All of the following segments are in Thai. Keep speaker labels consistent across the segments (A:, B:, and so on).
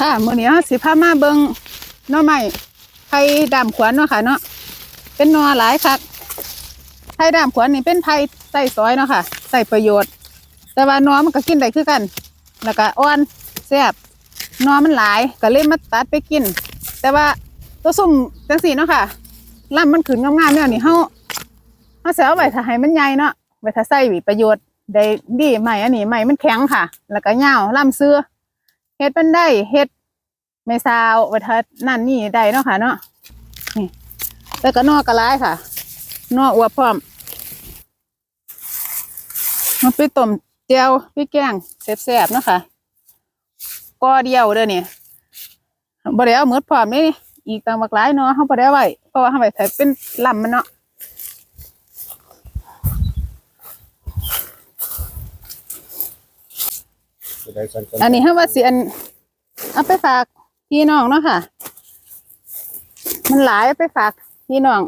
A: ค่ะมื้อนี้เราสิพามาเบิ่งหน่อไม้ไผ่ดำขวัญเนาะค่ะเนาะเป็นหน่อหลายคักไผ่ดำขวัญนี่เป็นไผ่ใส่ซอยเนาะค่ะใส่ประโยชน์ แต่ว่าหน่อมันก็กินได้คือกัน แล้วก็อ่อนแซ่บหน่อมันหลายก็เลยมาตัดไปกิน แต่ว่าตัวสุ่มจังสีเนาะค่ะลำมันขึ้นงามๆเนี่ยนี่เฮาเฮาสิเอาไว้ถ้าให้มันใหญ่เนาะไว้ถ้าใส่ประโยชน์ได้ดีใหม่อันนี้ใหม่มันแข็งค่ะ แล้วก็ยาวลำเสื้อ เฮ็ดเป็นได้เฮ็ดไม่ซาวไว้ทัดนั่นนี่ได้เนาะค่ะเนาะนี่แล้วก็นอกกระไรค่ะ นอกอวบพร้อมมาไปต้มเจียวพี่แกงแซ่บๆเนาะค่ะกอเดียวเด้อเนี่ยบ่ได้เอาหมดพร้อมนี่อีกต่างบักหลายเนาะเฮาบ่ได้ไว้เพราะว่าเฮาไว้ใส่เป็นลำมันเนาะ อันนี้ให้ว่าสิอันเอาไปฝากพี่น้องเนาะค่ะ มันหลายเอาไปฝากพี่น้อง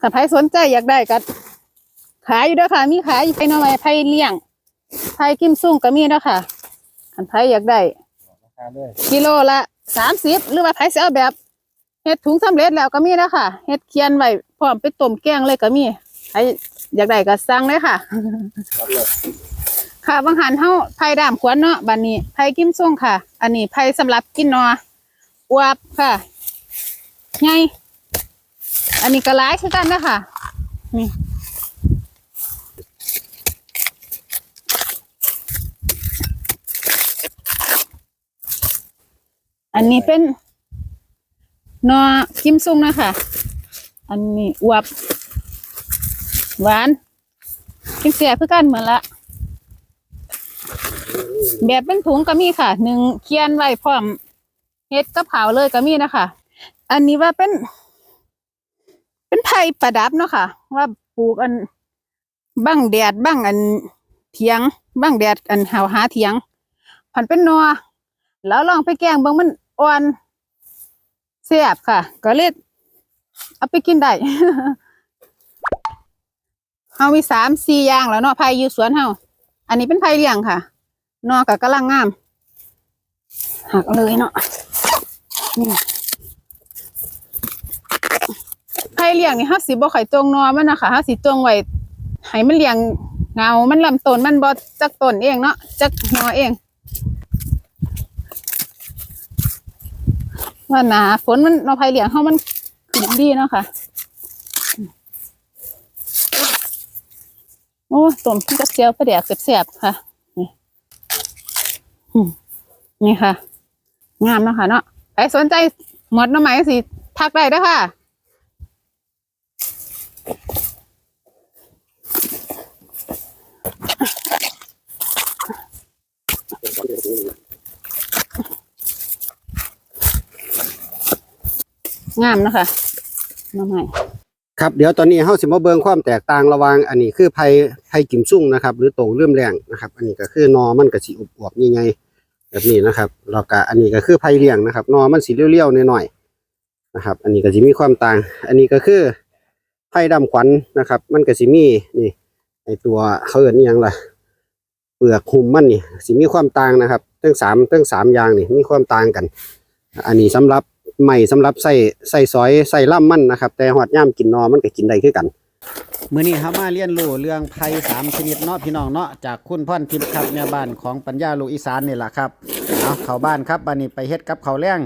A: ถ้าใครสนใจอยากได้ก็ขายอยู่เด้อค่ะ มีขายอยู่ไปหน่อยไผ่เลี้ยงไผ่กิมซุ่งก็มีเด้อค่ะคันไผ่อยากได้
B: ราคาด้วย
A: กิโลละสามสิบหรือว่าไผ่เสียแบบเฮ็ดถุงสำเร็จแล้วก็มีแล้วค่ะเฮ็ดเคียนไว้พร้อมไปต้มแกงเลยก็มีใครอยากได้ก็สั่งเลยค่ะ
B: รับเลย
A: ค่ะบางหันเฮาไผ่ดามขวัญเนาะบัดนนี้ไผ่กิมซุ่งค่ะ อันนี้ไผ่สำหรับกินนออวบค่ะไงอันนี้ก็หลายคือกันนะคะนี่อันนี้เป็นนอกิมซุ่งนะคะ อันนี้อวบ หวานกินเสียเพื่อกันเหมือนละ แบบเป็นถุงก็มีค่ะหนึ่งเคียนไว้พร้อมเฮ็ดกับเผาเลยก็มีนะคะอันนี้ว่าเป็น เป็นไผ่ประดับเนาะค่ะ ว่าปลูกอันบังแดดบังอันเถียงบังแดดอันหาวหาเถียงผันเป็นนัวแล้วลองไปแกงเบิ่งมันอ่อนแซ่บค่ะ ก็เลยเอาไปกินได้เฮามีสามสี่อย่างแล้วเนาะไผ่อยู่สวนเฮาอันนี้เป็นไผ่เลี้ยงค่ะ นอกกับกำลังงาม หักเลยเนาะนี่ไผ่เลี้ยงนี่ห้าสิบ่ไข่จงนอมันนะคะห้าสิจงไว้ให้มันเลี้ยงเงามันลำต้นมันบ่จักต้นเองเนาะจักนอเองว่าหนาฝนมันเราไผ่เลี้ยงเฮามันขึ้นดีเนาะค่ะโอ้ต้มกินกระเจียวปลาแดกแซ่บๆค่ะ นี่ค่ะ งามนะคะเนาะใครสนใจหมดน้ำไหมสิทักได้ด้อค่ะ งามนะคะน้ำไหม
B: ครับเดี๋ยวตอนนี้เฮาสิมาเบิ่งความแตกต่างระหว่างอันนี้คือไผ่ไผ่กิมซุ่งนะครับ หรือโตเรื่มแรงนะครับ อันนี้ก็คือนอมันก็สิอวบๆใหญ่ๆแบบนี้นะครับแล้วก็อันนี้ก็คือไผ่เลี้ยงนะครับนอมันสิเลี้ยวๆหน่อยๆนะครับ อันนี้ก็สิมีความต่าง อันนี้ก็คือไผ่ดำขวัญนะครับ มันก็สิมีนี่ไอตัวเขาเอิ้นอิหยังล่ะเปลือกหุ้มมันนี่สิมีความต่างนะครับทั้งสามทั้งสามอย่างนี่มีความต่างกัน อันนี้สำหรับ ใหม่สำหรับใส่ใส่ซอยใส่ล่ำมันนะครับ แต่หอดย่ามกินนอมันก็กินได้คือกันมื้อนี้ครับมาเรียนรู้เรื่องไผ่สามชนิดเนาะพี่น้องเนาะจากคุณพ่อนทิพย์ครับแม่บ้านของปัญญาลูกอีสานนี่แหละครับเอาเข้าบ้านครับบันนี้ไปเฮ็ดกับเขาวแล้ง